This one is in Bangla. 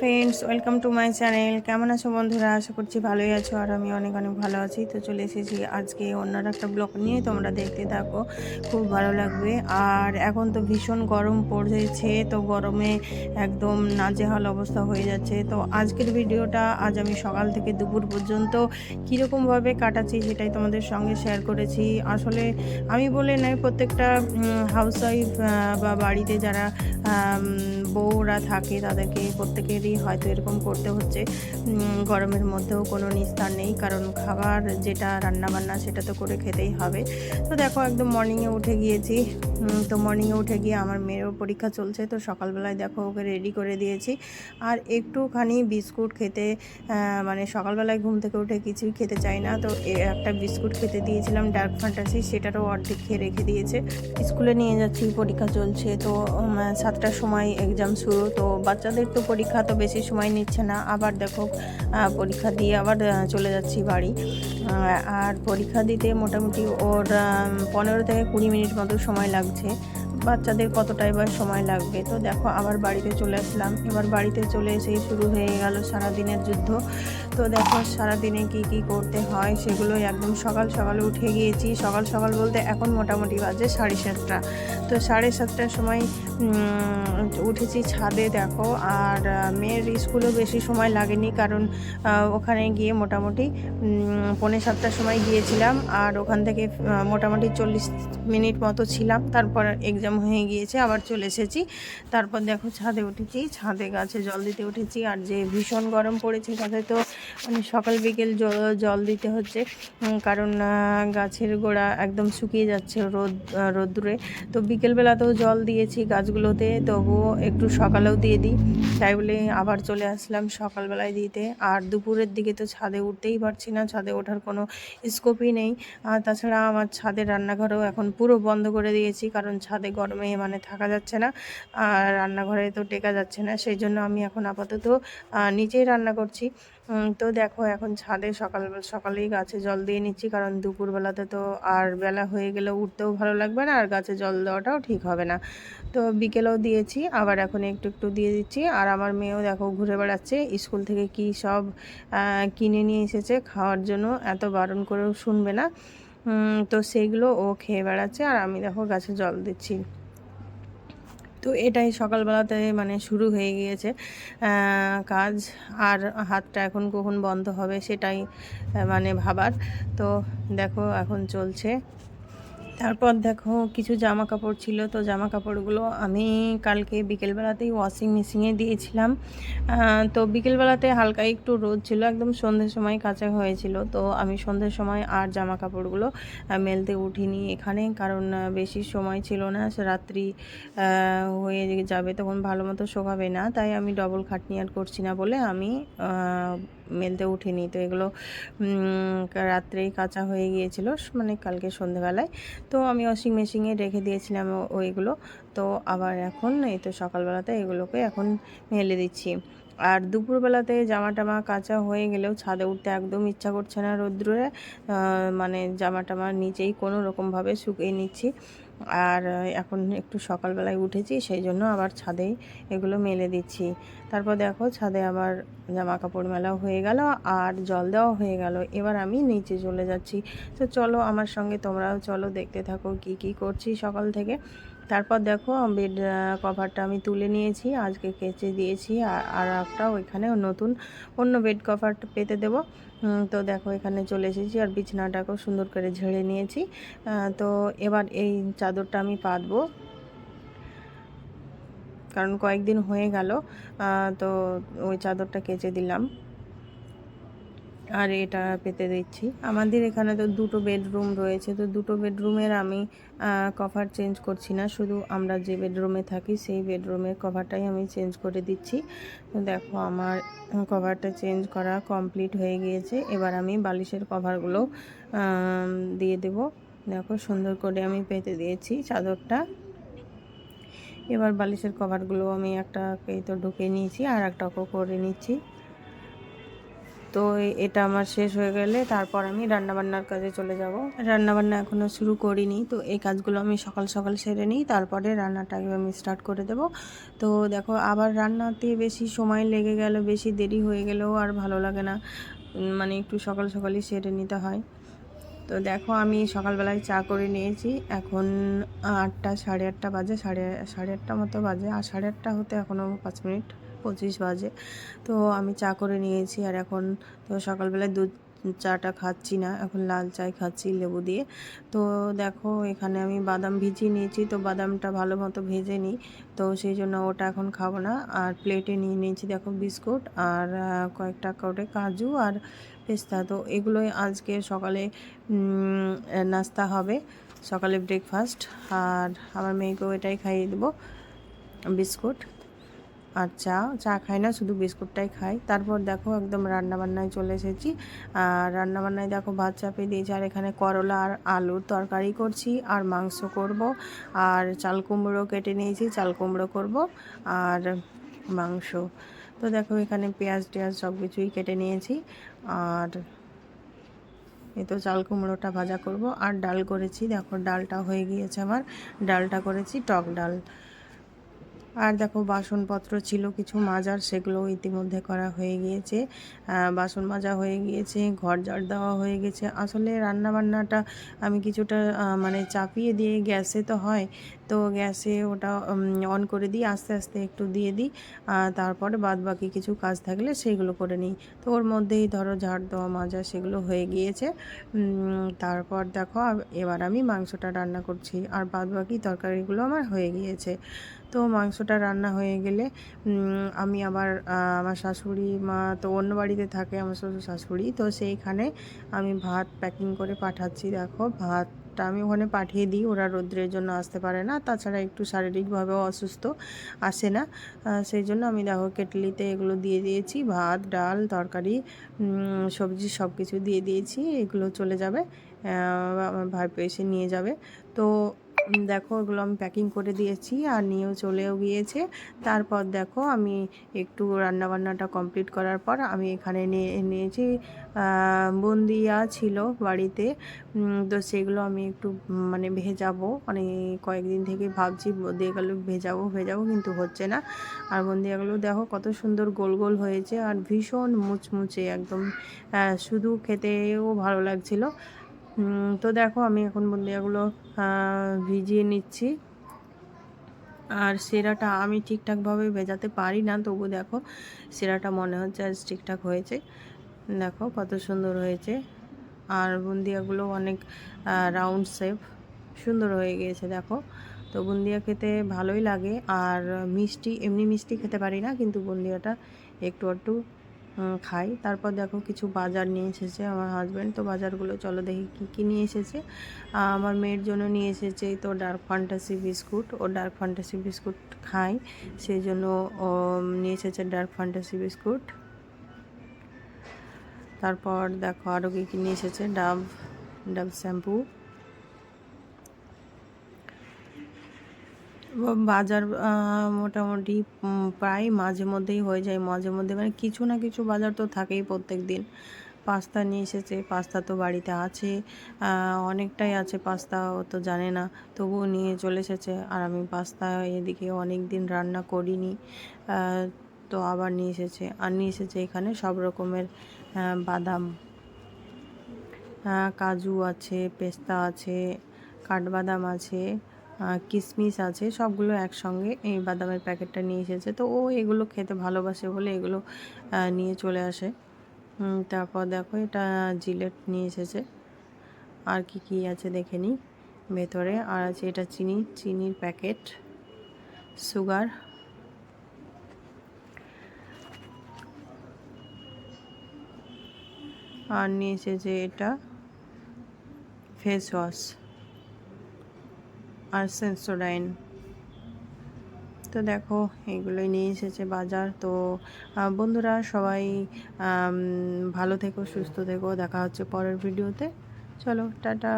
Friends welcome to my channel কেমন আছো বন্ধুরা? আশা করছি ভালোই আছো আর আমি অনেক অনেক ভালো আছি। তো চলে এসেছি আজকে অন্যান্য একটা ব্লগ নিয়ে। তোমরা দেখতে থাকো, খুব ভালো লাগবে। আর এখন তো ভীষণ গরম পড়েছে, তো গরমে একদম নাজেহাল অবস্থা হয়ে যাচ্ছে। তো আজকের ভিডিওটা আজ আমি সকাল থেকে দুপুর পর্যন্ত কীরকমভাবে কাটাচ্ছি সেটাই তোমাদের সঙ্গে শেয়ার করেছি। আসলে আমি বলে নয়, প্রত্যেকটা হাউসওয়াইফ বা বাড়িতে যারা বউরা থাকে তাদেরকে প্রত্যেকেরই হয়তো এরকম করতে হচ্ছে। গরমের মধ্যেও কোনো নিস্তার নেই, কারণ খাবার যেটা রান্না বান্না সেটা তো করে খেতেই হবে। তো দেখো, একদম মর্নিংয়ে উঠে গিয়েছি। তো মর্নিংয়ে উঠে গিয়ে আমার মেয়েরও পরীক্ষা চলছে, তো সকালবেলায় দেখো ওকে রেডি করে দিয়েছি। আর একটুখানি বিস্কুট খেতে মানে সকালবেলায় ঘুম থেকে উঠে কিছুই খেতে চাই না। তো একটা বিস্কুট খেতে দিয়েছিলাম, ডার্ক ফ্যান্টাসি, সেটারও অর্ধেক খেয়ে রেখে দিয়েছে। স্কুলে নিয়ে যাচ্ছি, পরীক্ষা চলছে, তো সাতটার সময় এক্সাম শুরু, তো বাচ্চাদের তো পরীক্ষা তো বেশি সময় নিচ্ছে না। আবার দেখো পরীক্ষা দিয়ে আবার চলে যাচ্ছি বাড়ি। আর পরীক্ষা দিতে মোটামুটি ওর পনেরো থেকে কুড়ি মিনিট মতো সময় লাগছে। বাচ্চাদের কতটাই বা সময় লাগবে? তো দেখো, আবার বাড়িতে চলে আসলাম। এবার বাড়িতে চলে এসেই শুরু হয়ে গেল সারাদিনের যুদ্ধ। তো দেখো সারাদিনে কি কি করতে হয় সেগুলো একদম সকাল সকাল উঠে গিয়েছি। সকাল সকাল বলতে এখন মোটামুটি বাজে সাড়ে সাতটা। তো সাড়ে সাতটার সময় উঠেছি ছাদে দেখো। আর মেয়ের স্কুলেও বেশি সময় লাগেনি কারণ ওখানে গিয়ে মোটামুটি পৌনে সাতটার সময় গিয়েছিলাম। আর ওখান থেকে মোটামুটি চল্লিশ মিনিট মতো ছিলাম। তারপর এক্সাম হয়ে গিয়েছে, আবার চলে এসেছি। তারপর দেখো ছাদে উঠেছি, ছাদে গাছে জল দিতে উঠেছি। আর যে ভীষণ গরম পড়েছে তাতে তো মানে সকাল বিকেল জল জল দিতে হচ্ছে কারণ গাছের গোড়া একদম শুকিয়ে যাচ্ছে রোদ রোদ্দুরে। তো বিকেলবেলাতেও জল দিয়েছি গাছগুলোতে, তবুও একটু সকালেও দিয়ে দিই। তাই বলে আবার চলে আসলাম সকালবেলায় দিতে। আর দুপুরের দিকে তো ছাদে উঠতেই পারছি না, ছাদে ওঠার কোনো স্কোপই নেই। আর তাছাড়া আমার ছাদের রান্নাঘরও এখন পুরো বন্ধ করে দিয়েছি, কারণ ছাদে গরমে মানে থাকা যাচ্ছে না। আর রান্নাঘরে তো টেকা যাচ্ছে না, সেই জন্য আমি এখন আপাতত নিচেই রান্না করছি। তো দেখো, এখন ছাদে সকাল, সকালেই গাছে জল দিয়ে নিচ্ছি, কারণ দুপুরবেলাতে তো আর বেলা হয়ে গেলে উঠতেও ভালো লাগবে না, আর গাছে জল দেওয়াটাও ঠিক হবে না। তো বিকেলেও দিয়েছি, আবার এখন একটু একটু দিয়ে দিচ্ছি, আর আমার মেয়েও দেখো ঘুরে বেড়াচ্ছে, স্কুল থেকে কি সব কিনে নিয়ে এসেছে, খাওয়ার জন্য এত বারণ করেও শুনবে না। তো সেইগুলো ও খেয়ে বেড়াচ্ছে, আর আমি দেখো গাছে জল দিচ্ছি। তো এটাই সকালবেলাতে মানে শুরু হয়ে গিয়েছে কাজ। আর হাতটা এখন কখন বন্ধ হবে সেটাই মানে ভাবার। তো দেখো এখন চলছে। তারপর দেখো কিছু জামা কাপড় ছিল, তো জামা কাপড়গুলো আমি কালকে বিকেলবেলাতেই ওয়াশিং মেশিনে দিয়েছিলাম। তো বিকেলবেলাতে হালকা একটু রোদ ছিল, একদম সন্ধ্যের সময় কাঁচা হয়েছিল, তো আমি সন্ধ্যের সময় আর জামা কাপড়গুলো মেলতে উঠিনি এখানে, কারণ বেশি সময় ছিল না রাত্রি হয়ে যাবে তখন ভালো মতো শোকাবে না, তাই আমি ডবল খাটনি আর করছি না বলে আমি মেলতে উঠিনি। তো এগুলো রাত্রেই কাঁচা হয়ে গিয়েছিল মানে কালকে সন্ধেবেলায় তো আমি ওয়াশিং মেশিনে রেখে দিয়েছিলাম ওইগুলো। তো আবার এখন এই তো সকালবেলাতে এগুলোকে এখন মেলে দিচ্ছি। আর দুপুরবেলাতে জামা টামা কাঁচা হয়ে গেলেও ছাদে উঠতে একদম ইচ্ছা করছে না রৌদ্রে মানে জামা টামা নিচেই কোনো রকমভাবে শুকিয়ে নিচ্ছি। আর এখন একটু সকালবেলায় উঠেছি, সেই জন্য আবার ছাদেই এগুলো মেলে দিচ্ছি। তারপর দেখো ছাদে আবার জামা কাপড় মেলাও হয়ে গেল আর জল দেওয়া হয়ে গেল। এবার আমি নিচে চলে যাচ্ছি। তো চলো আমার সঙ্গে তোমরাও চলো, দেখতে থাকো কি কি করছি সকাল থেকে। তারপর দেখো বেড কভারটা আমি তুলে নিয়েছি, আজকে কেচে দিয়েছি আর একটা ওইখানে নতুন অন্য বেড কভার পেতে দেবো। তো দেখো এখানে চলে এসেছি আর বিছানাটাকেও সুন্দর করে ঝেড়ে নিয়েছি। তো এবার এই চাদরটা আমি পাতবো। কারণ কয়েকদিন হয়ে গেল তো ওই চাদরটা কেচে দিলাম। আর এটা পেতে দিচ্ছি। আমাদের এখানে তো দুটো বেডরুম রয়েছে, তো দুটো বেডরুমের আমি কভার চেঞ্জ করছি না। শুধু আমরা যে বেডরুমে থাকি, সেই বেডরুমের কভারটাই আমি চেঞ্জ করে দিচ্ছি। তো দেখো, আমার কভারটা চেঞ্জ করা কমপ্লিট হয়ে গিয়েছে। এবার আমি বালিশের কভারগুলো দিয়ে দেব। দেখো, সুন্দর করে আমি পেতে দিয়েছি চাদরটা। এবার বালিশের কভারগুলো আমি একটা এই তো ঢুকে নিয়েছি আর একটাও করে নিচ্ছি। তো এটা আমার শেষ হয়ে গেলে তারপর আমি রান্নাবান্নার কাজে চলে যাব। রান্নাবান্না এখনও শুরু করিনি, তো এই কাজগুলো আমি সকাল সকাল সেরে নিই, তারপরে রান্নাটাকে আমি স্টার্ট করে দেব। তো দেখো, আবার রান্নাতে বেশি সময় লেগে গেল, বেশি দেরি হয়ে গেলেও আর ভালো লাগে না। মানে একটু সকাল সকালই সেরে নিতে হয়। তো দেখো, আমি সকালবেলায় চা করে নিয়েছি। এখন আটটা, সাড়ে আটটা বাজে, সাড়ে সাড়ে আটটা মতো বাজে। আর সাড়ে আটটা হতে এখনও পাঁচ মিনিট। পঁচিশ বাজে। তো আমি চা করে নিয়েছি আর এখন তো সকালবেলায় দুধ, চাটা খাচ্ছি না। এখন লাল চাই খাচ্ছি লেবু দিয়ে। তো দেখো এখানে আমি বাদাম ভিজিয়ে নিয়েছি। তো বাদামটা ভালো মতো ভেজে নিই। তো সেই জন্য ওটা এখন খাব না। আর প্লেটে নিয়ে নিয়েছি দেখো বিস্কুট আর কয়েকটা করে কাজু আর পেস্তা। তো এগুলোই আজকে সকালে নাস্তা হবে। সকালে ব্রেকফাস্ট। আর আমার মেয়েকেও এটাই খাইয়ে দেবো। বিস্কুট। আর চা চা খাই না, শুধু বিস্কুটটাই খাই। তারপর দেখো একদম রান্নাবান্নায় চলে এসেছি। আর রান্নাবান্নায় দেখো ভাত চাপিয়ে দিয়েছি, আর এখানে করলা আর আলুর তরকারি করছি, আর মাংস করব, আর চাল কুমড়ো কেটে নিয়েছি, চাল কুমড়ো করব, আর মাংস। তো দেখো এখানে পেঁয়াজ টেয়াজ সব কিছুই কেটে নিয়েছি, আর এ তো চাল কুমড়োটা ভাজা করব। আর ডাল করেছি, দেখো ডালটা হয়ে গিয়েছে আমার, ডালটা করেছি টক ডাল। আর দেখো বাসনপত্র ছিল, কিছু মাজার সেগুলো ইতিমধ্যে করা হয়ে গিয়েছে। বাসন মাজা হয়ে গিয়েছে, ঘর ঝাড় দেওয়া হয়ে গেছে। আসলে রান্নাবান্নাটা আমি কিছুটা মানে চাপিয়ে দিয়ে গ্যাসে তো হয় তো গ্যাসে ওটা অন করে দিই, আস্তে আস্তে একটু দিয়ে দিই তারপরে বাদ বাকি কিছু কাজ থাকলে সেগুলো করে নিই। তো ওর মধ্যেই ধরো ঝাড় দেওয়া, মাজা সেগুলো হয়ে গিয়েছে। তারপর দেখো এবার আমি মাংসটা রান্না করছি, আর বাদ বাকি তরকারিগুলো আমার হয়ে গিয়েছে। তো মাংসটা রান্না হয়ে গেলে আমি আবার আমার শাশুড়ি মা তো অন্য বাড়িতে থাকে, আমার শ্বশুর শাশুড়ি, তো সেইখানে আমি ভাত প্যাকিং করে পাঠাচ্ছি। দেখো ভাতটা আমি ওখানে পাঠিয়ে দিই, ওরা রৌদ্রের জন্য আসতে পারে না। তাছাড়া একটু শারীরিকভাবেও অসুস্থ আসে না। সেই জন্য আমি দেখো কেটলিতে এগুলো দিয়ে দিয়েছি, ভাত, ডাল, তরকারি সবজি সব কিছু দিয়ে দিয়েছি, এগুলো চলে যাবে। ভাইপো এসে নিয়ে যাবে। তো দেখো এগুলো আমি প্যাকিং করে দিয়েছি আর নিয়েও চলেও গিয়েছে। তারপর দেখো আমি একটু রান্নাবান্নাটা কমপ্লিট করার পর আমি এখানে নিয়ে নিয়েছি বন্দিয়া ছিল বাড়িতে। তো সেগুলো আমি একটু মানে ভেজাবো। মানে কয়েকদিন থেকে ভাবছি বুন্দিয়াগুলো ভেজাবো ভেজাবো কিন্তু হচ্ছে না। আর বন্দিয়াগুলো দেখো কত সুন্দর গোল গোল হয়েছে আর ভীষণ মুচমুচে একদম। শুধু খেতেও ভালো লাগছিল। তো দেখো আমি এখন বুন্দিয়াগুলো ভিজিয়ে নিচ্ছি। আর সেরাটা আমি ঠিকঠাকভাবে ভেজাতে পারি না, তবু দেখো সেরাটা মনে হচ্ছে আজ ঠিকঠাক হয়েছে। দেখো কত সুন্দর হয়েছে। আর বুন্দিয়াগুলো অনেক রাউন্ড শেপ সুন্দর হয়ে গিয়েছে দেখো। তো বুন্দিয়া খেতে ভালোই লাগে, আর মিষ্টি, এমনি মিষ্টি খেতে পারি না, কিন্তু বুন্দিয়াটা একটু একটু খাই। তারপর দেখো কিছু বাজার নিয়ে এসেছে আমার হাজব্যান্ড তো বাজারগুলো চলো দেখি কী কী নিয়ে এসেছে। আমার মেয়ের জন্য নিয়ে এসেছে তো ডার্ক ফ্যান্টাসি বিস্কুট ও ডার্ক ফ্যান্টাসি বিস্কুট খাই সেই জন্য নিয়ে এসেছে ডার্ক ফ্যান্টাসি বিস্কুট তারপর দেখো আরও কী কী নিয়ে এসেছে? ডাব ডাব শ্যাম্পু বাজার মোটামুটি প্রায় মাঝে মধ্যেই হয়ে যায়। মাঝে মধ্যে মানে কিছু না কিছু বাজার তো থাকেই প্রত্যেক দিন পাস্তা নিয়ে এসেছে, পাস্তা তো বাড়িতে আছে অনেকটাই আছে পাস্তা, ও তো জানে না। তবুও নিয়ে চলে এসেছে। আর আমি পাস্তা এদিকে অনেক দিন রান্না করিনি তো আবার নিয়ে এসেছে। আর নিয়ে এসেছে এখানে সব রকমের বাদাম। কাজু আছে, পেস্তা আছে, কাঠবাদাম আছে কিশমিশ আছে, সবগুলো একসঙ্গে এই বাদামের প্যাকেটটা নিয়ে এসেছে। তো ও এগুলো খেতে ভালোবাসে বলে এগুলো নিয়ে চলে আসে। তারপর দেখো এটা জিলেট নিয়ে এসেছে। আর কি কি আছে দেখে নিই ভেতরে। আর আছে এটা চিনি, চিনির প্যাকেট, সুগার। আর নিয়ে এসেছে এটা ফেস ওয়াশ। আর সেন্সোডাইন তো দেখো, এগুলোই নিয়ে এসেছে বাজার। তো বন্ধুরা সবাই ভালো থেকো, সুস্থ থেকো। দেখা হচ্ছে পরের ভিডিওতে। চলো, টাটা।